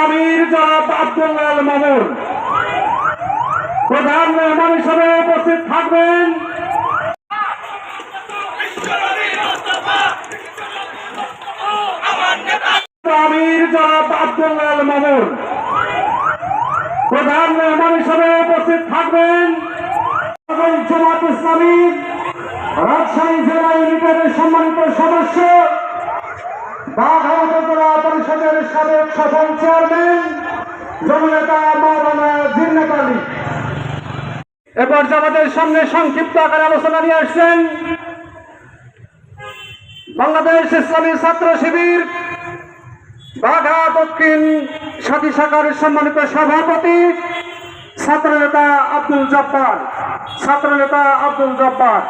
আমির জনাব প্রধান মেহমান হিসেবে উপস্থিত থাকবেন বিশ্বনবী মুস্তাফা আমার নেতা আমির জনাব আব্দুল্লাহ মামুন। প্রধান মেহমান হিসেবে উপস্থিত থাকবেন জামাত ইসলামী রাজশাহী জেলা ইউনিটের সম্মানিত সদস্য বাঘা উপজেলা পরিষদের সাবেক সফল চেয়ারম্যান জননেতা মাওলানা জিন্নাত আলী। এবার আমাদের সামনে সংক্ষিপ্ত আকারে আলোচনা নিয়ে আসছেন বাংলাদেশ ইসলামী ছাত্র শিবির বাঘা দক্ষিণ সাথী শাখার সম্মানিত সভাপতি ছাত্রনেতা আব্দুল জব্বার। ছাত্রনেতা আব্দুল জব্বার।